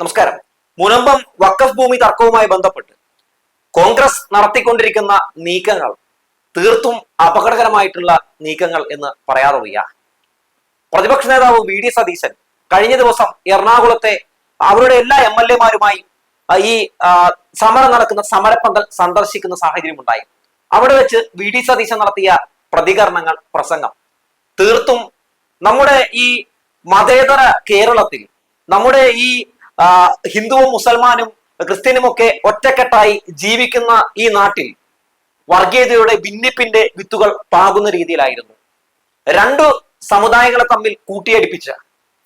നമസ്കാരം. മുനമ്പം വക്കഫ് ഭൂമി തർക്കവുമായി ബന്ധപ്പെട്ട് കോൺഗ്രസ് നടത്തിക്കൊണ്ടിരിക്കുന്ന നീക്കങ്ങൾ തീർത്തും അപകടകരമായിട്ടുള്ള നീക്കങ്ങൾ എന്ന് പറയാതെ വയ്യ. പ്രതിപക്ഷ നേതാവ് വി ഡി സതീശൻ കഴിഞ്ഞ ദിവസം എറണാകുളത്തെ അവരുടെ എല്ലാ എം എൽ എമാരുമായി ഈ സമരം നടക്കുന്ന സമരപ്പന്തൽ സന്ദർശിക്കുന്ന സാഹചര്യം ഉണ്ടായി. അവിടെ വെച്ച് വി ഡി സതീശൻ നടത്തിയ പ്രതികരണങ്ങൾ പ്രസംഗം. തീർത്തും നമ്മുടെ ഈ മതേതര കേരളത്തിൽ നമ്മുടെ ഈ ഹിന്ദുവും മുസൽമാനും ക്രിസ്ത്യനും ഒക്കെ ഒറ്റക്കെട്ടായി ജീവിക്കുന്ന ഈ നാട്ടിൽ വർഗീയതയുടെ ഭിന്നിപ്പിന്റെ വിത്തുകൾ പാകുന്ന രീതിയിലായിരുന്നു. രണ്ടു സമുദായങ്ങളെ തമ്മിൽ കൂട്ടിയടിപ്പിച്ച്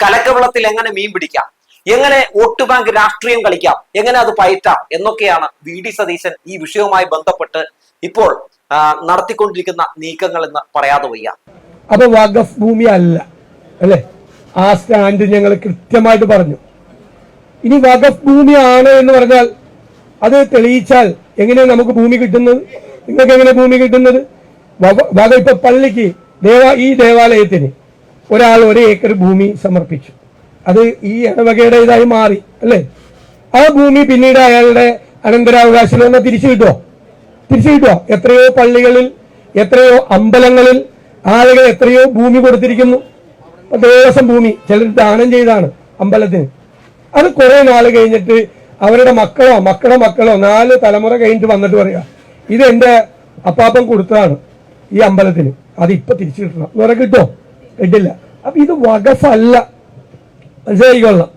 കലക്കവെള്ളത്തിൽ എങ്ങനെ മീൻ പിടിക്കാം എങ്ങനെ വോട്ട് ബാങ്ക് രാഷ്ട്രീയം കളിക്കാം എങ്ങനെ അത് പയറ്റാം എന്നൊക്കെയാണ് വി ഡി സതീശൻ ഈ വിഷയവുമായി ബന്ധപ്പെട്ട് ഇപ്പോൾ നടത്തിക്കൊണ്ടിരിക്കുന്ന നീക്കങ്ങൾ എന്ന് പറയാതെ വയ്യ. അപ്പൊ വഖഫ് ഭൂമി അല്ല അല്ലെ? ആ സ്റ്റാൻഡ് ഞങ്ങൾ കൃത്യമായിട്ട് പറഞ്ഞു. ഇനി വഖഫ് ഭൂമിയാണ് എന്ന് പറഞ്ഞാൽ അത് തെളിയിച്ചാൽ എങ്ങനെയാണ് നമുക്ക് ഭൂമി കിട്ടുന്നത്? നിങ്ങൾക്ക് എങ്ങനെ ഭൂമി കിട്ടുന്നത്? വക- ഇപ്പൊ പള്ളിക്ക് ദേവ ഈ ദേവാലയത്തിന് ഒരാൾ ഒരു ഏക്കർ ഭൂമി സമർപ്പിച്ചു. അത് ഈ ഇടവകയുടെ ഇതായി മാറി അല്ലേ? ആ ഭൂമി പിന്നീട് അയാളുടെ അനന്തരാവകാശം എന്നാൽ തിരിച്ചു കിട്ടുമോ തിരിച്ചു കിട്ടുമോ എത്രയോ പള്ളികളിൽ എത്രയോ അമ്പലങ്ങളിൽ ആളുകൾ എത്രയോ ഭൂമി കൊടുത്തിരിക്കുന്നു. ദേവസ്വം ഭൂമി ചിലർ ദാനം ചെയ്താണ് അമ്പലത്തിന്. അത് കുറെ നാൾ കഴിഞ്ഞിട്ട് അവരുടെ മക്കളോ മക്കളോ മക്കളോ നാല് തലമുറ കഴിഞ്ഞിട്ട് വന്നിട്ട് പറയാ ഇത് എന്റെ അപ്പാപ്പൻ കൊടുത്തതാണ് ഈ അമ്പലത്തിന് അത് ഇപ്പൊ തിരിച്ചു കിട്ടണം. എന്ന് പറയാൻ കിട്ടോ? കിട്ടില്ല. അപ്പൊ ഇത് വകഫല്ല മനസ്സിലായിക്കൊള്ളാം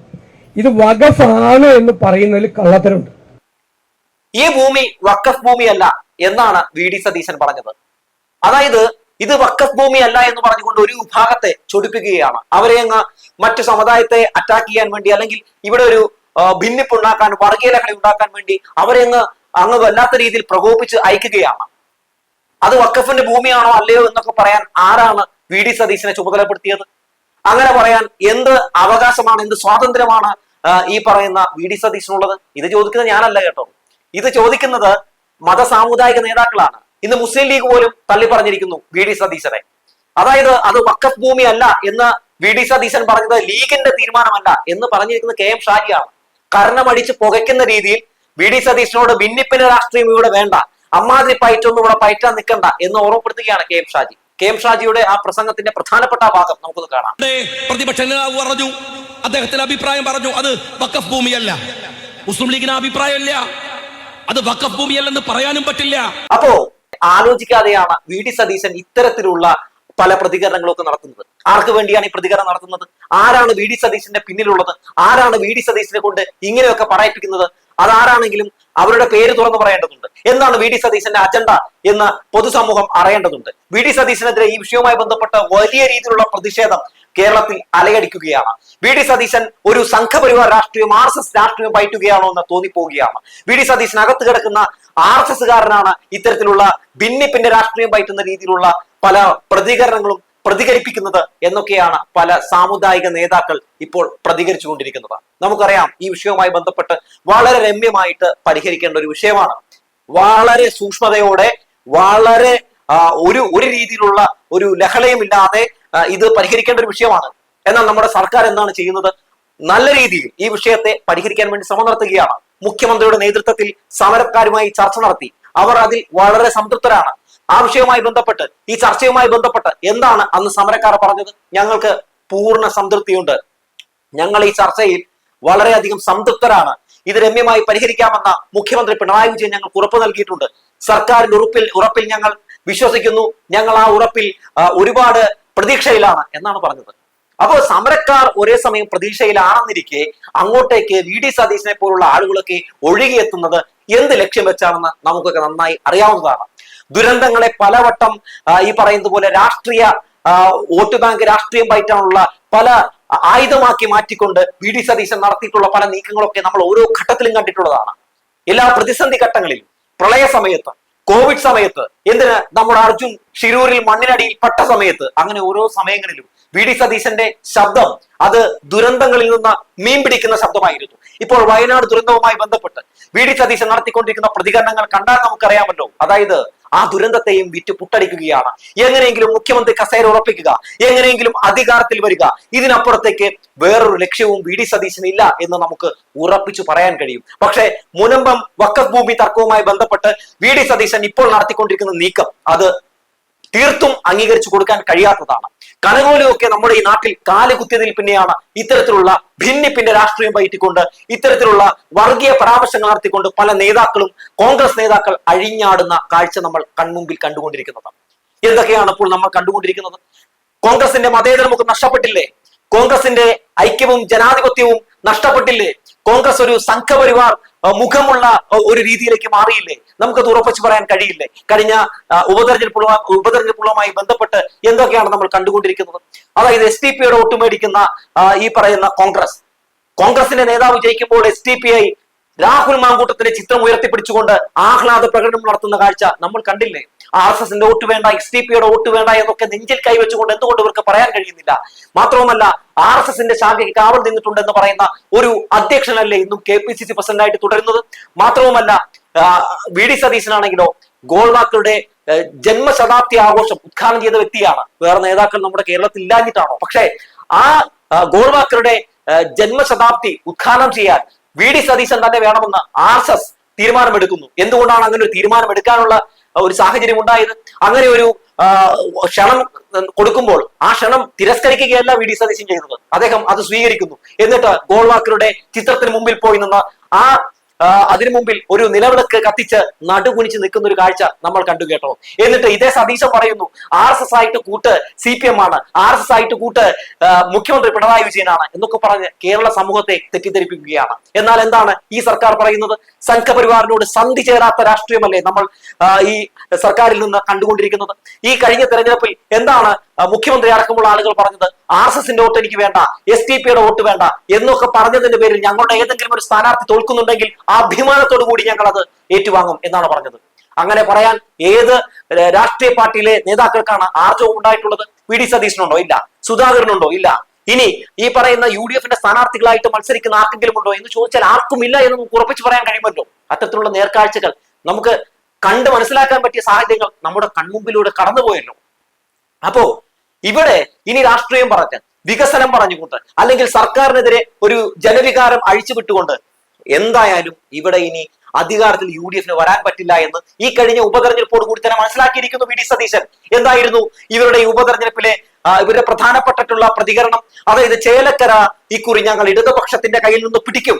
ഇത് വകഫാണ് എന്ന് പറയുന്നതിൽ കള്ളത്തരമുണ്ട്. ഈ ഭൂമി വക്കഫ് ഭൂമിയല്ല എന്നാണ് വി ഡി സതീശൻ പറഞ്ഞത്. അതായത് ഇത് വക്കഫ് ഭൂമിയല്ല എന്ന് പറഞ്ഞുകൊണ്ട് ഒരു വിഭാഗത്തെ ചൊടിപ്പിക്കുകയാണ്. അവരെ അങ്ങ് മറ്റു സമുദായത്തെ അറ്റാക്ക് ചെയ്യാൻ വേണ്ടി അല്ലെങ്കിൽ ഇവിടെ ഒരു ഭിന്നിപ്പ് ഉണ്ടാക്കാൻ വർഗീയലകളെ ഉണ്ടാക്കാൻ വേണ്ടി അവരെ അങ്ങ് അങ്ങ് വല്ലാത്ത രീതിയിൽ പ്രകോപിച്ച് അയക്കുകയാണ്. അത് വക്കഫിന്റെ ഭൂമിയാണോ അല്ലയോ എന്നൊക്കെ പറയാൻ ആരാണ് വി ഡി സതീശനെ ചുമതലപ്പെടുത്തിയത്? അങ്ങനെ പറയാൻ എന്ത് അവകാശമാണ് എന്ത് സ്വാതന്ത്ര്യമാണ് ഈ പറയുന്ന വി ഡി സതീശനുള്ളത്? ഇത് ചോദിക്കുന്നത് ഞാനല്ല കേട്ടോ. ഇത് ചോദിക്കുന്നത് മത സാമുദായിക നേതാക്കളാണ്. ഇന്ന് മുസ്ലിം ലീഗ് പോലും തള്ളി പറഞ്ഞിരിക്കുന്നു വി ഡി സതീശനെ. അതായത് അത് വക്കഫ് ഭൂമി അല്ല എന്ന് വി ഡി സതീശൻ പറഞ്ഞത് ലീഗിന്റെ തീരുമാനമല്ല എന്ന് പറഞ്ഞിരിക്കുന്നത് കെ എം ഷാജിയാണ്. കർണമടിച്ച് പുകയ്ക്കുന്ന രീതിയിൽ വി ഡി സതീശനോട് ഭിന്നിപ്പിന് രാഷ്ട്രീയം ഇവിടെ വേണ്ട. അമ്മാതിരി പയറ്റൊന്നും ഇവിടെ പയറ്റാൻ നിൽക്കണ്ട എന്ന് ഓർമ്മപ്പെടുത്തുകയാണ് K M Shaji. K M ഷാജിയുടെ ആ പ്രസംഗത്തിന്റെ പ്രധാനപ്പെട്ട ഭാഗം നമുക്കൊന്ന് കാണാം. പ്രതിപക്ഷ നേതാവ് പറഞ്ഞു. അദ്ദേഹത്തിന്റെ അഭിപ്രായം പറഞ്ഞു. അത് വക്കഫ് ഭൂമിയല്ല. മുസ്ലിം ലീഗിന് അഭിപ്രായമല്ല. അഭിപ്രായമില്ല അത് വക്കഫ് ഭൂമിയല്ലെന്ന് പറയാനും പറ്റില്ല. അപ്പോ ആലോചിക്കാതെയാണ് വി ഡി സതീശൻ ഇത്തരത്തിലുള്ള പല പ്രതികരണങ്ങളൊക്കെ നടത്തുന്നത്. ആർക്ക് വേണ്ടിയാണ് ഈ പ്രതികരണം നടത്തുന്നത്? ആരാണ് വി ഡി സതീശന്റെ പിന്നിലുള്ളത്? ആരാണ് വി ഡി സതീശനെ കൊണ്ട് ഇങ്ങനെയൊക്കെ പറയിപ്പിക്കുന്നത്? അതാരാണെങ്കിലും അവരുടെ പേര് തുറന്നു പറയേണ്ടതുണ്ട്. എന്താണ് വി ഡി സതീശന്റെ അജണ്ട എന്ന് പൊതുസമൂഹം അറിയേണ്ടതുണ്ട്. വി ഡി സതീശനെതിരെ ഈ വിഷയവുമായി ബന്ധപ്പെട്ട വലിയ രീതിയിലുള്ള പ്രതിഷേധം കേരളത്തിൽ അലയടിക്കുകയാണ്. വി ഡി സതീശൻ ഒരു സംഘപരിവാർ രാഷ്ട്രീയം ആർ എസ് എസ് രാഷ്ട്രീയം പയറ്റുകയാണോ എന്ന് തോന്നിപ്പോവുകയാണ്. വി ഡി സതീശൻ അകത്ത് കിടക്കുന്ന ആർ എസ് എസ്സുകാരനാണ് ഇത്തരത്തിലുള്ള ഭിന്നിപ്പിന്റെ രാഷ്ട്രീയം പയറ്റുന്ന രീതിയിലുള്ള പല പ്രതികരണങ്ങളും പ്രതികരിപ്പിക്കുന്നത് എന്നൊക്കെയാണ് പല സാമുദായിക നേതാക്കൾ ഇപ്പോൾ പ്രതികരിച്ചുകൊണ്ടിരിക്കുന്നത്. നമുക്കറിയാം ഈ വിഷയവുമായി ബന്ധപ്പെട്ട് വളരെ രമ്യമായിട്ട് പരിഹരിക്കേണ്ട ഒരു വിഷയമാണ്. വളരെ സൂക്ഷ്മതയോടെ വളരെ ഒരു ഒരു രീതിയിലുള്ള ഒരു ലഹളയുമില്ലാതെ ഇല്ലാതെ ഇത് പരിഹരിക്കേണ്ട ഒരു വിഷയമാണ്. എന്നാൽ നമ്മുടെ സർക്കാർ എന്താണ് ചെയ്യുന്നത്? നല്ല രീതിയിൽ ഈ വിഷയത്തെ പരിഹരിക്കാൻ വേണ്ടി ശ്രമം നടത്തുകയാണ്. മുഖ്യമന്ത്രിയുടെ നേതൃത്വത്തിൽ സമരക്കാരുമായി ചർച്ച നടത്തി. അവർ അതിൽ വളരെ സംതൃപ്തരാണ്. ആ വിഷയവുമായി ബന്ധപ്പെട്ട് ഈ ചർച്ചയുമായി ബന്ധപ്പെട്ട് എന്താണ് അന്ന് സമരക്കാർ പറഞ്ഞത്? ഞങ്ങൾക്ക് പൂർണ സംതൃപ്തിയുണ്ട്. ഞങ്ങൾ ഈ ചർച്ചയിൽ വളരെയധികം സംതൃപ്തരാണ്. ഇത് രമ്യമായി പരിഹരിക്കാമെന്ന മുഖ്യമന്ത്രി പിണറായി വിജയൻ ഞങ്ങൾക്ക് ഉറപ്പ് നൽകിയിട്ടുണ്ട്. സർക്കാരിന്റെ ഉറപ്പിൽ ഉറപ്പിൽ ഞങ്ങൾ വിശ്വസിക്കുന്നു. ഞങ്ങൾ ആ ഉറപ്പിൽ ഒരുപാട് പ്രതീക്ഷയിലാണ് എന്നാണ് പറഞ്ഞത്. അപ്പോൾ സമരക്കാർ ഒരേ സമയം പ്രതീക്ഷയിലാണെന്നിരിക്കെ അങ്ങോട്ടേക്ക് വി ഡി സതീശനെ പോലുള്ള ആളുകളൊക്കെ ഒഴുകിയെത്തുന്നത് എന്ത് ലക്ഷ്യം വെച്ചാണെന്ന് നമുക്കൊക്കെ നന്നായി അറിയാവുന്നതാണ്. ദുരന്തങ്ങളെ പലവട്ടം ഈ പറയുന്നത് പോലെ രാഷ്ട്രീയ വോട്ട് ബാങ്ക് രാഷ്ട്രീയം പയറ്റാനുള്ള പല ആയുധമാക്കി മാറ്റിക്കൊണ്ട് വി ഡി സതീശൻ നടത്തിയിട്ടുള്ള പല നീക്കങ്ങളൊക്കെ നമ്മൾ ഓരോ ഘട്ടത്തിലും കണ്ടിട്ടുള്ളതാണ്. എല്ലാ പ്രതിസന്ധി ഘട്ടങ്ങളിലും പ്രളയ സമയത്ത് കോവിഡ് സമയത്ത് എന്തിന് നമ്മുടെ അർജുൻ ഷിരൂരിൽ മണ്ണിനടിയിൽ പെട്ട സമയത്ത് അങ്ങനെ ഓരോ സമയങ്ങളിലും വി ഡി സതീശന്റെ ശബ്ദം അത് ദുരന്തങ്ങളിൽ നിന്ന് മീൻ പിടിക്കുന്ന ശബ്ദമായിരുന്നു. ഇപ്പോൾ വയനാട് ദുരന്തവുമായി ബന്ധപ്പെട്ട് വി ഡി സതീശൻ നടത്തിക്കൊണ്ടിരിക്കുന്ന പ്രതികരണങ്ങൾ കണ്ടാൽ നമുക്കറിയാമല്ലോ. അതായത് ആ ദുരന്തത്തെയും വിറ്റ് പുട്ടടിക്കുകയാണ്. എങ്ങനെയെങ്കിലും മുഖ്യമന്ത്രി കസേര ഉറപ്പിക്കുക എങ്ങനെയെങ്കിലും അധികാരത്തിൽ വരിക ഇതിനപ്പുറത്തേക്ക് വേറൊരു ലക്ഷ്യവും വി ഡി സതീശന് ഇല്ല എന്ന് നമുക്ക് ഉറപ്പിച്ചു പറയാൻ കഴിയും. പക്ഷേ മുനമ്പം വക്കഫ് ഭൂമി തർക്കവുമായി ബന്ധപ്പെട്ട് വി ഡി സതീശൻ ഇപ്പോൾ നടത്തിക്കൊണ്ടിരിക്കുന്ന നീക്കം അത് തീർത്തും അംഗീകരിച്ചു കൊടുക്കാൻ കഴിയാത്തതാണ്. കനകോലുമൊക്കെ നമ്മുടെ ഈ നാട്ടിൽ കാലുകുത്തിയതിൽ പിന്നെയാണ് ഇത്തരത്തിലുള്ള ഭിന്നിപ്പിന്റെ രാഷ്ട്രീയം പയറ്റിക്കൊണ്ട് ഇത്തരത്തിലുള്ള വർഗീയ പരാമർശങ്ങൾ നടത്തിക്കൊണ്ട് പല നേതാക്കളും കോൺഗ്രസ് നേതാക്കൾ അഴിഞ്ഞാടുന്ന കാഴ്ച നമ്മൾ കൺമുമ്പിൽ കണ്ടുകൊണ്ടിരിക്കുന്നത്. എന്തൊക്കെയാണ് ഇപ്പോൾ നമ്മൾ കണ്ടുകൊണ്ടിരിക്കുന്നത്? കോൺഗ്രസിന്റെ മതേതരമുഖം നഷ്ടപ്പെട്ടില്ലേ? കോൺഗ്രസിന്റെ ഐക്യവും ജനാധിപത്യവും നഷ്ടപ്പെട്ടില്ലേ? കോൺഗ്രസ് ഒരു സംഘപരിവാർ മുഖമുള്ള ഒരു രീതിയിലേക്ക് മാറിയില്ലേ? നമുക്കത് ഉറപ്പിച്ചു പറയാൻ കഴിയില്ലേ? കഴിഞ്ഞ ഉപതെരഞ്ഞെടുപ്പുള്ള ഉപതെരഞ്ഞെടുപ്പുകളുമായി ബന്ധപ്പെട്ട് എന്തൊക്കെയാണ് നമ്മൾ കണ്ടുകൊണ്ടിരിക്കുന്നത്? അതായത് എസ് ടി പിയുടെ വോട്ട് മേടിക്കുന്ന ഈ പറയുന്ന കോൺഗ്രസ്. കോൺഗ്രസിന്റെ നേതാവ് ജയിക്കുമ്പോൾ S T P I Rahul മാങ്കൂട്ടത്തിന്റെ ചിത്രം ഉയർത്തിപ്പിടിച്ചുകൊണ്ട് ആഹ്ലാദ പ്രകടനം നടത്തുന്ന കാഴ്ച നമ്മൾ കണ്ടില്ലേ? ആർ എസ് എസിന്റെ വോട്ട് വേണ്ട എസ് ഡി പിയുടെ വോട്ട് വേണ്ട എന്നൊക്കെ നെഞ്ചിൽ കൈവച്ചുകൊണ്ട് എന്തുകൊണ്ട് ഇവർക്ക് പറയാൻ കഴിയുന്നില്ല? മാത്രവുമല്ല ആർ എസ് എസിന്റെ ശാഖയ്ക്ക് കാവൽ നിന്നിട്ടുണ്ട് എന്ന് പറയുന്ന ഒരു അധ്യക്ഷനല്ലേ ഇന്നും കെ പി സി സി പ്രസിഡന്റായിട്ട് തുടരുന്നത്? മാത്രവുമല്ല വി ഡി സതീശനാണെങ്കിലോ ഗോൾവാക്കളുടെ ജന്മശതാബ്ദി ആഘോഷം ഉദ്ഘാടനം ചെയ്ത വ്യക്തിയാണ്. വേറെ നേതാക്കൾ നമ്മുടെ കേരളത്തിൽ ഇല്ലാഞ്ഞിട്ടാണോ പക്ഷേ ആ ഗോൾവാക്കറുടെ ജന്മശതാബ്ദി ഉദ്ഘാടനം ചെയ്യാൻ വി ഡി സതീശൻ തന്നെ വേണമെന്ന് ആർ എസ് എസ് തീരുമാനമെടുക്കുന്നു. എന്തുകൊണ്ടാണ് അങ്ങനെ ഒരു തീരുമാനം എടുക്കാനുള്ള ഒരു സാഹചര്യം ഉണ്ടായത്. അങ്ങനെ ഒരു ക്ഷണം കൊടുക്കുമ്പോൾ ആ ക്ഷണം തിരസ്കരിക്കുകയല്ല വി ഡി സതീശൻ ചെയ്തത്. അദ്ദേഹം അത് സ്വീകരിക്കുന്നു. എന്നിട്ട് ഗോൾവാക്കറുടെ ചിത്രത്തിന് മുമ്പിൽ പോയി നിന്ന് ആ അതിനു മുമ്പിൽ ഒരു നിലവിളക്ക് കത്തിച്ച് നടുകുനിച്ച് നിൽക്കുന്ന ഒരു കാഴ്ച നമ്മൾ കണ്ടു കേട്ടോ. എന്നിട്ട് ഇതേ സതീശൻ പറയുന്നു ആർ എസ് എസ് ആയിട്ട് കൂട്ട് സി പി എം ആണ്. ആർ എസ് എസ് ആയിട്ട് കൂട്ട് മുഖ്യമന്ത്രി പിണറായി വിജയനാണ് എന്നൊക്കെ പറഞ്ഞ് കേരള സമൂഹത്തെ തെറ്റിദ്ധരിപ്പിക്കുകയാണ്. എന്നാൽ എന്താണ് ഈ സർക്കാർ പറയുന്നത്? സംഘപരിവാറിനോട് സന്ധി ചേരാത്ത രാഷ്ട്രീയമല്ലേ നമ്മൾ ഈ സർക്കാരിൽ നിന്ന് കണ്ടുകൊണ്ടിരിക്കുന്നത്? ഈ കഴിഞ്ഞ തെരഞ്ഞെടുപ്പിൽ എന്താണ് മുഖ്യമന്ത്രി അടക്കമുള്ള ആളുകൾ പറഞ്ഞത് ആർ എസ് എസിന്റെ വോട്ട് എനിക്ക് വേണ്ട എസ് ഡി പിയുടെ വോട്ട് വേണ്ട എന്നൊക്കെ പറഞ്ഞതിന്റെ പേരിൽ ഞങ്ങളുടെ ഏതെങ്കിലും ഒരു സ്ഥാനാർത്ഥി തോൽക്കുന്നുണ്ടെങ്കിൽ ആ അഭിമാനത്തോടു കൂടി ഞങ്ങൾ അത് ഏറ്റുവാങ്ങും എന്നാണ് പറഞ്ഞത്. അങ്ങനെ പറയാൻ ഏത് രാഷ്ട്രീയ പാർട്ടിയിലെ നേതാക്കൾക്കാണ് ആർജവം ഉണ്ടായിട്ടുള്ളത്? വി ഡി സതീശനുണ്ടോ? ഇല്ല. സുധാകരനുണ്ടോ? ഇല്ല. ഇനി ഈ പറയുന്ന യു ഡി എഫിന്റെ സ്ഥാനാർത്ഥികളായിട്ട് മത്സരിക്കുന്ന ആർക്കെങ്കിലും ഉണ്ടോ എന്ന് ചോദിച്ചാൽ ആർക്കും ഇല്ല എന്ന് നമുക്ക് ഉറപ്പിച്ച് പറയാൻ കഴിയുമല്ലോ. അത്തരത്തിലുള്ള നേർക്കാഴ്ചകൾ നമുക്ക് കണ്ട് മനസ്സിലാക്കാൻ പറ്റിയ സാഹചര്യങ്ങൾ നമ്മുടെ കൺമുമ്പിലൂടെ കടന്നുപോയല്ലോ. അപ്പോ ഇവിടെ ഇനി രാഷ്ട്രീയം പറഞ്ഞ് വികസനം പറഞ്ഞുകൊണ്ട് അല്ലെങ്കിൽ സർക്കാരിനെതിരെ ഒരു ജനവികാരം അഴിച്ചുവിട്ടുകൊണ്ട് എന്തായാലും ഇവിടെ ഇനി അധികാരത്തിൽ യു ഡി എഫിന് വരാൻ പറ്റില്ല എന്ന് ഈ കഴിഞ്ഞ ഉപതെരഞ്ഞെടുപ്പോട് കൂടി തന്നെ മനസ്സിലാക്കിയിരിക്കുന്നു വി ഡി സതീശൻ. എന്തായിരുന്നു ഇവരുടെ ഈ ഉപതെരഞ്ഞെടുപ്പിലെ ഇവരുടെ പ്രധാനപ്പെട്ടിട്ടുള്ള പ്രതികരണം? അതായത് ചേലക്കര ഇക്കുറി ഞങ്ങൾ ഇടതുപക്ഷത്തിന്റെ കയ്യിൽ നിന്ന് പിടിക്കും.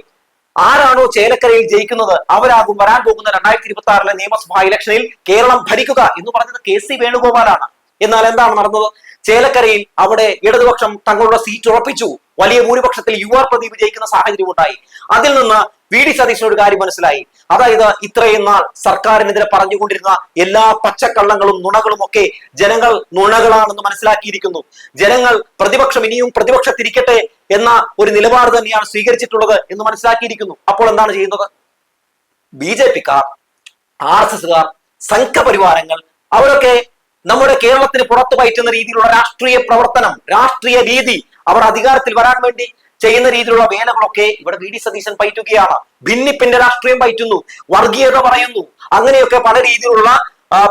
ആരാണോ ചേലക്കരയിൽ ജയിക്കുന്നത്? അവരാകും വരാൻ പോകുന്ന രണ്ടായിരത്തി ഇരുപത്തി ആറിലെ നിയമസഭാ ഇലക്ഷനിൽ കേരളം ഭരിക്കുക എന്ന് പറഞ്ഞത് കെ സി വേണുഗോപാലാണ്. എന്നാൽ എന്താണ് നടന്നത്? ചേലക്കരയിൽ അവിടെ ഇടതുപക്ഷം തങ്ങളുടെ സീറ്റ് ഉറപ്പിച്ചു. വലിയ ഭൂരിപക്ഷത്തിൽ യു ആർ പ്രദീപ് ജയിക്കുന്ന സാഹചര്യം ഉണ്ടായി. അതിൽ നിന്ന് വി ഡി സതീശന് ഒരു കാര്യം മനസ്സിലായി. അതായത് ഇത്രയും നാൾ സർക്കാരിനെതിരെ പറഞ്ഞുകൊണ്ടിരുന്ന എല്ലാ പച്ചക്കള്ളങ്ങളും നുണകളും ഒക്കെ ജനങ്ങൾ നുണകളാണെന്ന് മനസ്സിലാക്കിയിരിക്കുന്നു. ജനങ്ങൾ പ്രതിപക്ഷം ഇനിയും പ്രതിപക്ഷത്തിരിക്കട്ടെ എന്ന ഒരു നിലപാട് തന്നെയാണ് സ്വീകരിച്ചിട്ടുള്ളത് എന്ന് മനസ്സിലാക്കിയിരിക്കുന്നു. അപ്പോൾ എന്താണ് ചെയ്യുന്നത്? ബി ജെ പിക്കാർ ആർ എസ് എസുകാർ സംഘപരിവാരങ്ങൾ അവരൊക്കെ നമ്മുടെ കേരളത്തിന് പുറത്തു പയറ്റുന്ന രീതിയിലുള്ള രാഷ്ട്രീയ പ്രവർത്തനം രാഷ്ട്രീയ രീതി അവർ അധികാരത്തിൽ വരാൻ വേണ്ടി ചെയ്യുന്ന രീതിയിലുള്ള വേലകളൊക്കെ ഇവിടെ വി ഡി സതീശൻ പയറ്റുകയാണ്. ഭിന്നിപ്പിന്റെ രാഷ്ട്രീയം പയറ്റുന്നു വർഗീയത പറയുന്നു അങ്ങനെയൊക്കെ പല രീതിയിലുള്ള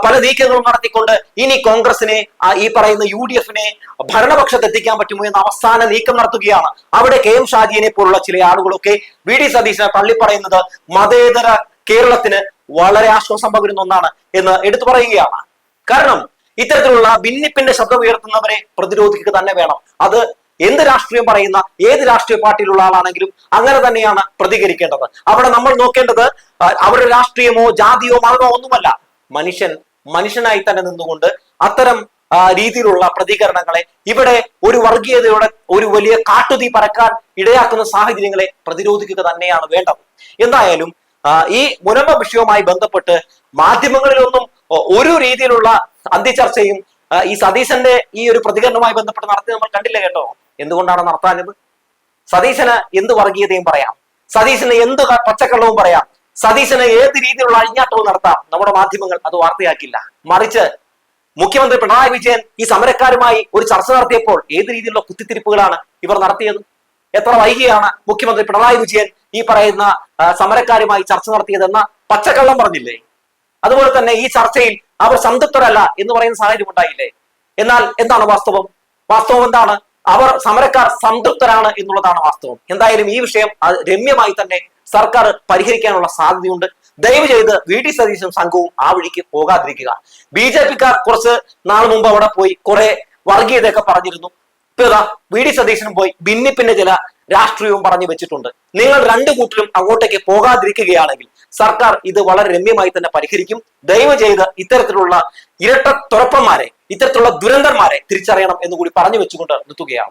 പല നീക്കങ്ങളും നടത്തിക്കൊണ്ട് ഇനി കോൺഗ്രസിനെ ഈ പറയുന്ന യു ഡി എഫിനെ ഭരണപക്ഷത്ത് എത്തിക്കാൻ പറ്റുമോ എന്ന അവസാന നീക്കം നടത്തുകയാണ്. അവിടെ കെ എം ഷാജിയെ പോലുള്ള ചില ആളുകളൊക്കെ വി ഡി സതീശനെ തള്ളിപ്പറയുന്നത് മതേതര കേരളത്തിന് വളരെ ആശ്വാസം പകരുന്ന ഒന്നാണ് എന്ന് എടുത്തു പറയുകയാണ്. കാരണം ഇത്തരത്തിലുള്ള ഭിന്നിപ്പിന്റെ ശബ്ദം ഉയർത്തുന്നവരെ പ്രതിരോധിക്കുക തന്നെ വേണം. അത് എന്ത് രാഷ്ട്രീയം പറയുന്ന ഏത് രാഷ്ട്രീയ പാർട്ടിയിലുള്ള ആളാണെങ്കിലും അങ്ങനെ തന്നെയാണ് പ്രതികരിക്കേണ്ടത്. അവിടെ നമ്മൾ നോക്കേണ്ടത് അവരുടെ രാഷ്ട്രീയമോ ജാതിയോ മതമോ ഒന്നുമല്ല. മനുഷ്യൻ മനുഷ്യനായി തന്നെ നിന്നുകൊണ്ട് അത്തരം രീതിയിലുള്ള പ്രതികരണങ്ങളെ ഇവിടെ ഒരു വർഗീയതയുടെ ഒരു വലിയ കാട്ടുതീ പറക്കാൻ ഇടയാക്കുന്ന സാഹചര്യങ്ങളെ പ്രതിരോധിക്കുക തന്നെയാണ് വേണ്ടത്. എന്തായാലും ഈ മുനമ്പ വിഷയവുമായി ബന്ധപ്പെട്ട് മാധ്യമങ്ങളിലൊന്നും ഒരു രീതിയിലുള്ള അന്ത്യചർച്ചയും ചർച്ചയും ഈ സതീശന്റെ ഈ ഒരു പ്രതികരണവുമായി ബന്ധപ്പെട്ട് നടത്തി നമ്മൾ കണ്ടില്ല കേട്ടോ? എന്തുകൊണ്ടാണ് നടത്താനത് സതീശന് എന്ത് വർഗീയതയും പറയാം. സതീശന് എന്ത് പച്ചക്കള്ളവും പറയാം. സതീശന് ഏത് രീതിയിലുള്ള അഴിഞ്ഞാട്ടവും നടത്താം. നമ്മുടെ മാധ്യമങ്ങൾ അത് വാർത്തയാക്കില്ല മറിച്ച് മുഖ്യമന്ത്രി പിണറായി വിജയൻ ഈ സമരക്കാരുമായി ഒരു ചർച്ച നടത്തിയപ്പോൾ ഏത് രീതിയിലുള്ള കുത്തിത്തിരിപ്പുകളാണ് ഇവർ നടത്തിയത്? എത്ര വൈകിയാണ് മുഖ്യമന്ത്രി പിണറായി വിജയൻ ഈ പറയുന്ന സമരക്കാരുമായി ചർച്ച നടത്തിയതെന്ന പച്ചക്കള്ളം പറഞ്ഞില്ലേ? അതുപോലെ തന്നെ ഈ ചർച്ചയിൽ അവർ സംതൃപ്തരല്ല എന്ന് പറയുന്ന സാഹചര്യം ഉണ്ടായില്ലേ? എന്നാൽ എന്താണ് വാസ്തവം? വാസ്തവം എന്താണ്? അവർ സമരക്കാർ സംതൃപ്തരാണ് എന്നുള്ളതാണ് വാസ്തവം. എന്തായാലും ഈ വിഷയം രമ്യമായി തന്നെ സർക്കാർ പരിഹരിക്കാനുള്ള സാധ്യതയുണ്ട്. ദയവ് ചെയ്ത് വി ടി സതീശും സംഘവും ആ വഴിക്ക് പോകാതിരിക്കുക. ബി ജെ പിക്കാർ കുറച്ച് നാൾ മുമ്പ് അവിടെ പോയി കുറെ വർഗീയതയൊക്കെ പറഞ്ഞിരുന്നു. ഇപ്പൊ വി ഡി സതീശനും പോയി ഭിന്നിപ്പിന്റെ ചില രാഷ്ട്രീയവും പറഞ്ഞു വെച്ചിട്ടുണ്ട്. നിങ്ങൾ രണ്ടു കൂട്ടിലും അങ്ങോട്ടേക്ക് പോകാതിരിക്കുകയാണെങ്കിൽ സർക്കാർ ഇത് വളരെ രമ്യമായി തന്നെ പരിഹരിക്കും. ദയവ് ചെയ്ത് ഇത്തരത്തിലുള്ള ഇരട്ട തുറപ്പന്മാരെ ഇത്തരത്തിലുള്ള ദുരന്തന്മാരെ തിരിച്ചറിയണം എന്ന് കൂടി പറഞ്ഞു വെച്ചുകൊണ്ട് നിർത്തുകയാണ്.